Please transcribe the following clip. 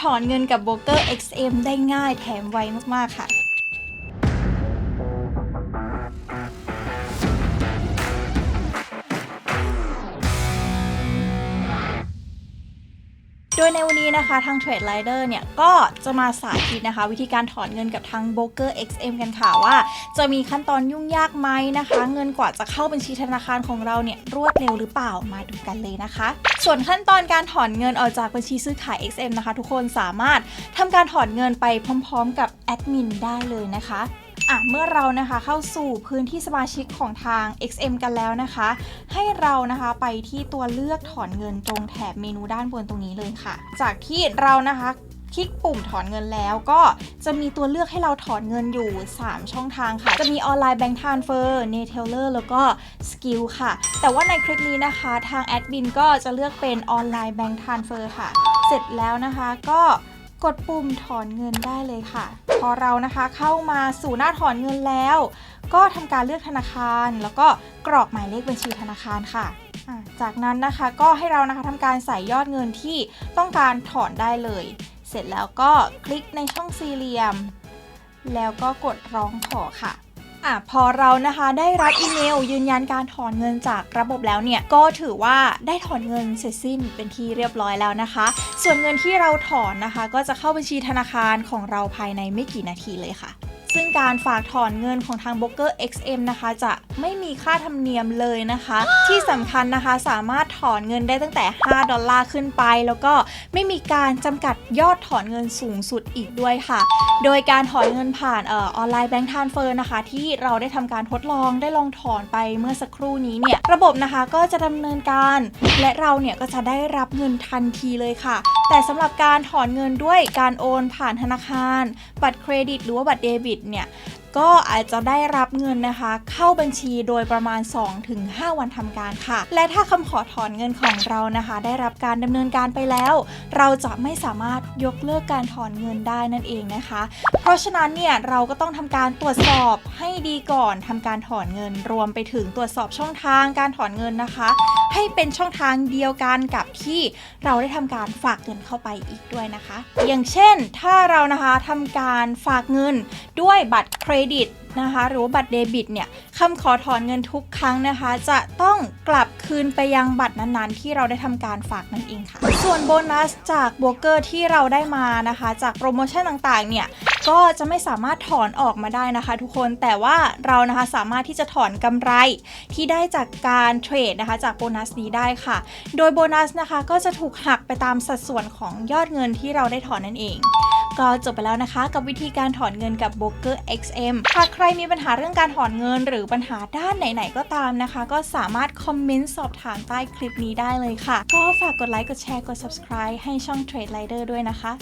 ถอนเงินกับโบรกเกอร์ XM ได้ง่ายแถมไวมากๆค่ะ ดยในวันนี้นะคะทาง Trade Rider เนี่ยก็จะมาสาธิตนะคะ วิธีการถอนเงินกับทาง b r o k e r XM กันค่ะว่า จะมีขั้นตอนยุ่งยากไหมนะคะ เงินกว่าจะเข้าบัญชีธนาคารของเราเนี่ยรวดเร็วหรือเปล่ามาดูกันเลยนะคะ ส่วนขั้นตอนการถอนเงินออกจากบัญชีซื้อขาย XM นะคะ ทุกคนสามารถทำการถอนเงินไปพร้อม ๆ กับแอดมินได้เลยนะคะ อะเมื่อเรานะคะเข้าสู่พื้นที่สมาชิกของทาง XM กันแล้วนะคะ ให้เรานะคะไปที่ตัวเลือกถอนเงินตรงแถบเมนูด้านบนตรงนี้เลยค่ะ จากที่เรานะคะคลิกปุ่มถอนเงินแล้วก็จะมีตัวเลือกให้เราถอนเงินอยู่ 3 ช่องทางค่ะ จะมีออนไลน์แบงค์ทานเฟอร์เนเทลเลอร์แล้วก็สกิลค่ะ แต่ว่าในคลิปนี้นะคะ ทางแอดมินก็จะเลือกเป็นออนไลน์แบงค์ทานเฟอร์ค่ะ เสร็จแล้วนะคะก็ กดปุ่มถอนเงินได้เลยค่ะ พอเรานะคะเข้ามาสู่หน้าถอนเงินแล้ว ก็ทำการเลือกธนาคาร แล้วก็กรอกหมายเลขบัญชีธนาคารค่ะอะจากนั้นนะคะก็ให้เรานะคะทำการใส่ยอดเงินที่ต้องการถอนได้เลย เสร็จแล้วก็คลิกในช่องสี่เหลี่ยม แล้วก็กดร้องขอค่ะ อะพอเรานะคะได้รับอีเมลยืนยันการถอนเงินจากระบบแล้วเนี่ยก็ถือว่าได้ถอนเงินเสร็จสิ้นเป็นที่เรียบร้อยแล้วนะคะ ส่วนเงินที่เราถอนนะคะ ก็จะเข้าบัญชีธนาคารของเราภายในไม่กี่นาทีเลยค่ะ ซึ่งการฝากถอนเงินของทาง b r o k e r XM นะคะ จะไม่มีค่าธรรมเนียมเลยนะคะ ที่สำคัญนะคะสามารถถอนเงินได้ตั้งแต่ 5 ดอลลาร์ขึ้นไป แล้วก็ไม่มีการจำกัดยอดถอนเงินสูงสุดอีกด้วยค่ะ โดยการถอนเงินผ่านเออออนไลน์แบงค์ทานเฟอร์นะคะ ที่เราได้ทำการทดลองได้ลองถอนไปเมื่อสักครู่นี้เนี่ยระบบนะคะก็จะดำเนินการ และเราเนี่ยก็จะได้รับเงินทันทีเลยค่ะ แต่สำหรับการถอนเงินด้วยการโอนผ่านธนาคาร บัตรเครดิตหรือว่าบัตรเดบิตเนี่ย ก็อาจจะได้รับเงินนะคะ เข้าบัญชีโดยประมาณ 2-5 วันทำการค่ะ และถ้าคำขอถอนเงินของเรานะคะ ได้รับการดำเนินการไปแล้ว เราจะไม่สามารถยกเลิกการถอนเงินได้นั่นเองนะคะ เพราะฉะนั้นเนี่ยเราก็ต้องทำการตรวจสอบให้ดีก่อนทำการถอนเงินรวมไปถึงตรวจสอบช่องทางการถอนเงินนะคะ ให้เป็นช่องทางเดียวกันกับที่เราได้ทำการฝากเงินเข้าไปอีกด้วยนะคะ อย่างเช่นถ้าเรานะคะทำการฝากเงินด้วยบัตรเครดิตนะคะ หรือบัตรเดบิตเนี่ยคำขอถอนเงินทุกครั้งนะคะ จะต้องกลับคืนไปยังบัตรนั้นๆ ที่เราได้ทำการฝากนั่นเองค่ะ ส่วนโบนัสจากโบรกเกอร์ที่เราได้มานะคะ จากโปรโมชั่นต่างๆ เนี่ยก็จะไม่สามารถถอนออกมาได้นะคะ ทุกคนแต่ว่าเรานะคะสามารถที่จะถอนกำไรที่ได้จากการเทรดนะคะ จากโบนัสนี้ได้ค่ะ โดยโบนัสนะคะก็จะถูกหักไปตามสัดส่วนของยอดเงินที่เราได้ถอนนั่นเอง ก็จบไปแล้วนะคะ กับวิธีการถอนเงินกับ b r o k e r XM หากใครมีปัญหาเรื่องการถอนเงินหรือปัญหาด้านไหนๆก็ตามนะคะ ก็สามารถคอมเมนต์สอบถามใต้คลิปนี้ได้เลยค่ะ ก็ฝากกดไลค์กดแชร์กด subscribe ให้ช่อง Trade Rider ด้วยนะคะ